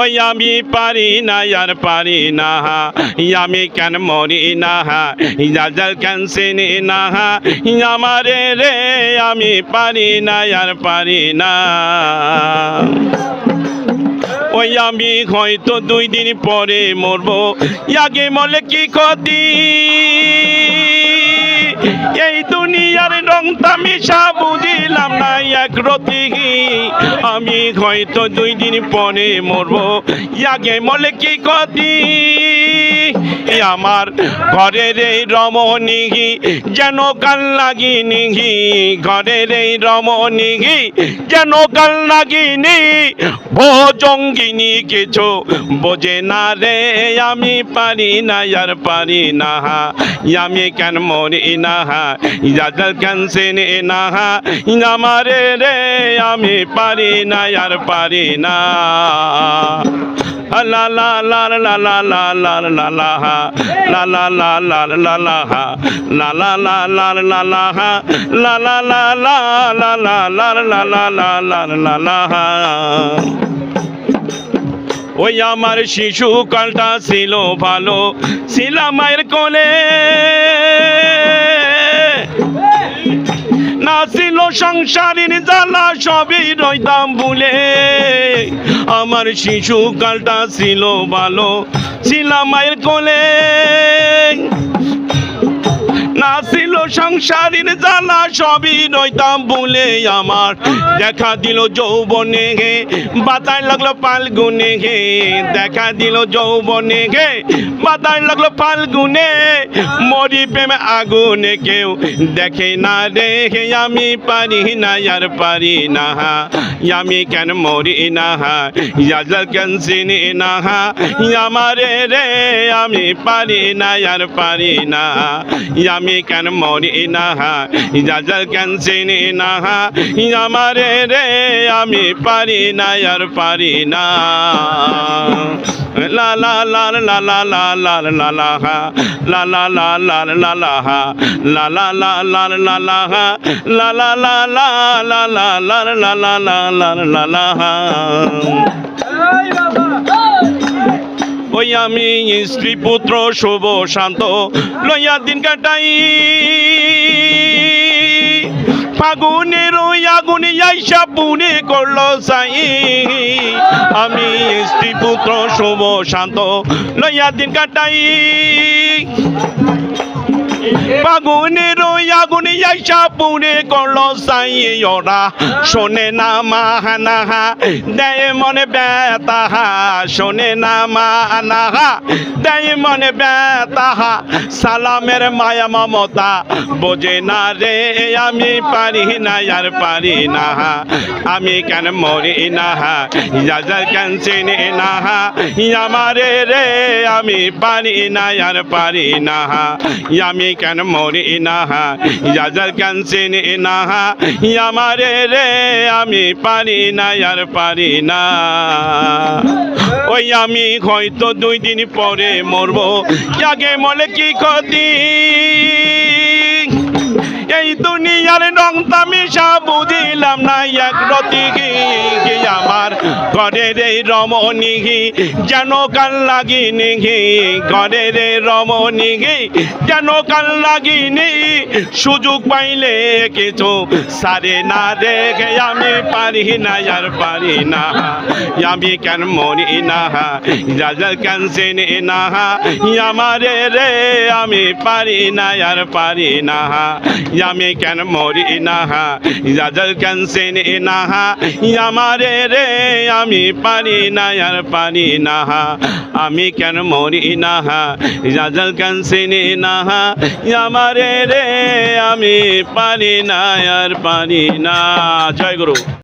ওই আমি পারি না, আর পারি না। আমি কেন মরি না যাজাল কেন চিনি না। আমারে রে, আমি পারি না, আর পারি না। ওই আমি হয়তো দুই দিন পরে মরবো। আগে মলে কি ক্ষতি? এই দুনিয়ার রং তামিশা বুঝিলাম না, এক রতি আমি হয়তো দুই দিন পরে মরবো। আগে মলে কি কদিন আমার ঘরের এই রমণীহি যেন কাল লাগিনি ঘরের এই রমণীহি যেন কাল লাগিনি ভোজঙ্গিনী কিছু বোঝে না রে, আমি পারি না, আর পারি না, আমি কেন মরি না যাদের কেন চিনি না, আমারে রে, আমি পারি না, আর পারি না। La la la la la la la la la ha la la la la la la ha la la la la la la ha la la la la la la la la la la la la la ha ওই আমার শিশু কালটা ছিল ভালো ছিলাম মায়ের কোলে না ছিল সংসারের জ্বালা সবই রইতাম বলে আমার শিশু কালটা ছিল ভালো, ছিলাম মায়ের কোলে। না ছিল সংসারের জ্বালা, সবই রইতাম ভুলে আমার। দেখা দিল যৌবনে গে বাতায় লাগল ফাল্গুনে গে। দেখা দিল যৌবনে গে বাতায় লাগল ফাল্গুনে। মরি প্রেমে আগুনে কেউ দেখে না রে। হে, আমি পারি না, আর পারি না। আমি কেন মরি না? ইয়াজাল কেন চিনি না? আমারে রে, আমি পারি না, আর পারি না। আমি কেন মরি নাহা ইজাজাল কেন চিনি নাহা ইয়ামারে রে আমি পারি না আর পারি না লা লা লা লা লা লা লা লা লা হা লা লা লা লা লা লা হা লা লা লা লা লা লা হা লা লা লা লা লা লা লা লা লা লা লা লা লা হা আল্লাহ বাবা আমি স্ত্রী পুত্র শুভ শান্ত, লইয়া দিন কাটাই। ফাগুনের আগুনে আইসা পুনে করল সাই। আমি স্ত্রী পুত্র শুভ শান্ত, লইয়া দিন কাটাই। ফাগুনের আগুনে আইসা পুনে করল শোনে না মাহানাহা দেয় মনে ব্যতাহা শোনে না মানাহা দেয় মনে ব্যতাহা সালামের মায়া মমতা, বোঝে না রে, আমি পারি না, আর পারি না আমি কেন মরি না যাজার কেন চিনি না আমারে রে, আমি পারি না, আর পারি না আমি কেন মরি না যাজার কেন চিনি না। আমারে রে, আমি পারি না, আর পারি না। ওই আমি হয়তো দুই দিন পরে মরবো। আগে মলে কি ক্ষতি? এই দুনিয়ার রং তামিশা বুঝিলাম না এক রতি কি আমার ঘরের এই রমণী, যেন কাল লাগিনি ঘরের এই রমণী, যেন কাল লাগিনি, সুযোগ পাইলে কিছু সারে না রেখে আমি পারি না, আর পারি না। আমি কেন মরি না যাজার কেন চিনি না, আমারে রে আমি পারি না, আর পারি না। আমি কেন মরি না যাজার কেন চিনি না, আমারে রে আমি পারি না, আর পারি না। আমি কেন মরি না? যাজার কেন চিনি না। আমারে রে, আমি পারি না, আর পারি না। জয় গুরু।